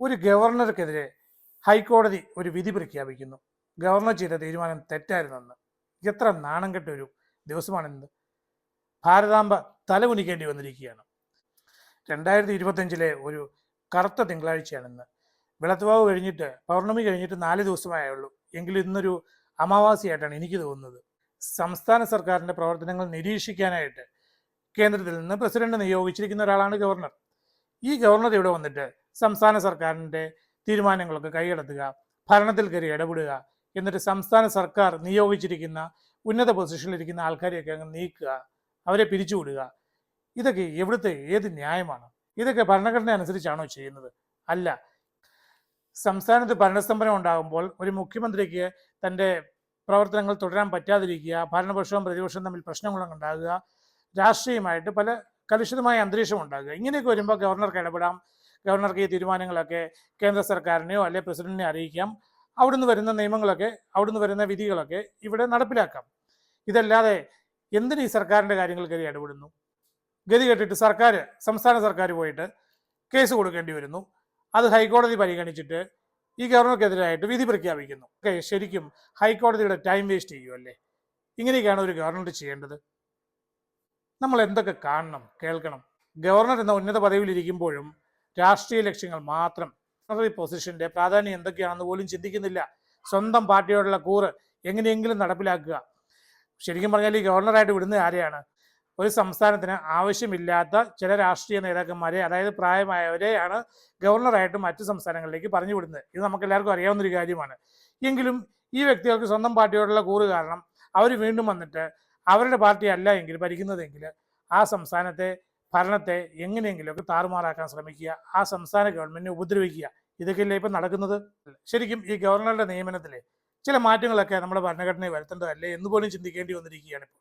ഒരു ഗവർണർക്കെതിരെ ഹൈക്കോടതി ഒരു വിധി പ്രഖ്യാപിക്കുന്നു. ഗവർണർ ചെയ്ത തീരുമാനം തെറ്റായിരുന്നെന്ന്. എത്ര നാണം കെട്ട ഒരു ദിവസമാണിന്ന് ഭാരതാംബ തലകുനിക്കേണ്ടി വന്നിരിക്കുകയാണ്. രണ്ടായിരത്തി ഇരുപത്തഞ്ചിലെ ഒരു കറുത്ത തിങ്കളാഴ്ചയാണിന്ന്. വിളത്തുവാവ് കഴിഞ്ഞിട്ട് പൗർണമി കഴിഞ്ഞിട്ട് നാല് ദിവസമായേ ഉള്ളൂ. എങ്കിലും ഇന്നൊരു അമാവാസിയായിട്ടാണ് എനിക്ക് തോന്നുന്നത്. സംസ്ഥാന സർക്കാരിന്റെ പ്രവർത്തനങ്ങൾ നിരീക്ഷിക്കാനായിട്ട് കേന്ദ്രത്തിൽ നിന്ന് പ്രസിഡന്റ് നിയോഗിച്ചിരിക്കുന്ന ഒരാളാണ് ഗവർണർ. ഈ ഗവർണർ ഇവിടെ വന്നിട്ട് സംസ്ഥാന സർക്കാരിന്റെ തീരുമാനങ്ങളൊക്കെ കൈയടത്തുക ഭരണത്തിൽ കയറി ഇടപെടുക എന്നിട്ട് സംസ്ഥാന സർക്കാർ നിയോഗിച്ചിരിക്കുന്ന ഉന്നത പൊസിഷനിലിരിക്കുന്ന ആൾക്കാരെയൊക്കെ അങ്ങ് നീക്കുക അവരെ പിരിച്ചുവിടുക. ഇതൊക്കെ എവിടുത്തെ ഏത് ന്യായമാണ്? ഇതൊക്കെ ഭരണഘടന അനുസരിച്ചാണോ ചെയ്യുന്നത്? അല്ല. സംസ്ഥാനത്ത് ഭരണസ്തംഭനം ഉണ്ടാകുമ്പോൾ ഒരു മുഖ്യമന്ത്രിക്ക് തന്റെ പ്രവർത്തനങ്ങൾ തുടരാൻ പറ്റാതിരിക്കുക ഭരണപക്ഷവും പ്രതിപക്ഷവും തമ്മിൽ പ്രശ്നങ്ങളൊക്കെ ഉണ്ടാകുക രാഷ്ട്രീയമായിട്ട് പല കലുഷിതമായ അന്തരീക്ഷം ഉണ്ടാകുക ഇങ്ങനെയൊക്കെ വരുമ്പോൾ ഗവർണർക്ക് ഇടപെടാം ഗവർണർക്ക് ഈ തീരുമാനങ്ങളൊക്കെ കേന്ദ്ര സർക്കാരിനെയോ അല്ലെ പ്രസിഡന്റിനെ അറിയിക്കാം. അവിടുന്ന് വരുന്ന നിയമങ്ങളൊക്കെ അവിടുന്ന് വരുന്ന വിധികളൊക്കെ ഇവിടെ നടപ്പിലാക്കാം. ഇതല്ലാതെ എന്തിന് ഈ സർക്കാരിന്റെ കാര്യങ്ങൾ കയറി ഇടപെടുന്നു? ഗതി കെട്ടിട്ട് സർക്കാർ സംസ്ഥാന സർക്കാർ പോയിട്ട് കേസ് കൊടുക്കേണ്ടി വരുന്നു. അത് ഹൈക്കോടതി പരിഗണിച്ചിട്ട് ഈ ഗവർണർക്കെതിരായിട്ട് വിധി പ്രഖ്യാപിക്കുന്നു. ഓക്കെ ശരിക്കും ഹൈക്കോടതിയുടെ ടൈം വേസ്റ്റ് ചെയ്യുമല്ലേ ഇങ്ങനെയൊക്കെയാണ് ഒരു ഗവർണർ ചെയ്യേണ്ടത്. നമ്മൾ എന്തൊക്കെ കാണണം കേൾക്കണം. ഗവർണർ എന്ന ഉന്നത പദവിയിലിരിക്കുമ്പോഴും രാഷ്ട്രീയ ലക്ഷ്യങ്ങൾ മാത്രം ഗവർണറി പൊസിഷന്റെ പ്രാധാന്യം എന്തൊക്കെയാണെന്ന് പോലും ചിന്തിക്കുന്നില്ല. സ്വന്തം പാർട്ടിയോടുള്ള കൂറ് എങ്ങനെയെങ്കിലും നടപ്പിലാക്കുക. ശരിക്കും പറഞ്ഞാൽ ഈ ഗവർണറായിട്ട് വിടുന്നത് ആരെയാണ്? ഒരു സംസ്ഥാനത്തിന് ആവശ്യമില്ലാത്ത ചില രാഷ്ട്രീയ നേതാക്കന്മാരെ അതായത് പ്രായമായവരെയാണ് ഗവർണറായിട്ട് മറ്റു സംസ്ഥാനങ്ങളിലേക്ക് പറഞ്ഞു വിടുന്നത്. ഇത് നമുക്ക് എല്ലാവർക്കും അറിയാവുന്ന ഒരു കാര്യമാണ്. എങ്കിലും ഈ വ്യക്തികൾക്ക് സ്വന്തം പാർട്ടിയോടുള്ള കൂറ് കാരണം അവർ വീണ്ടും വന്നിട്ട് അവരുടെ പാർട്ടി അല്ല എങ്കിൽ ഭരിക്കുന്നതെങ്കിൽ ആ സംസ്ഥാനത്തെ ഭരണത്തെ എങ്ങനെയെങ്കിലുമൊക്കെ താറുമാറാക്കാൻ ശ്രമിക്കുക ആ സംസ്ഥാന ഗവൺമെന്റിനെ ഉപദ്രവിക്കുക. ഇതൊക്കെയല്ലേ ഇപ്പം നടക്കുന്നത്? ശരിക്കും ഈ ഗവർണറുടെ നിയമനത്തിലെ ചില മാറ്റങ്ങളൊക്കെ നമ്മുടെ ഭരണഘടനയിൽ വരുത്തേണ്ടതല്ലേ എന്ന് പോലും ചിന്തിക്കേണ്ടി വന്നിരിക്കുകയാണ് ഇപ്പോൾ.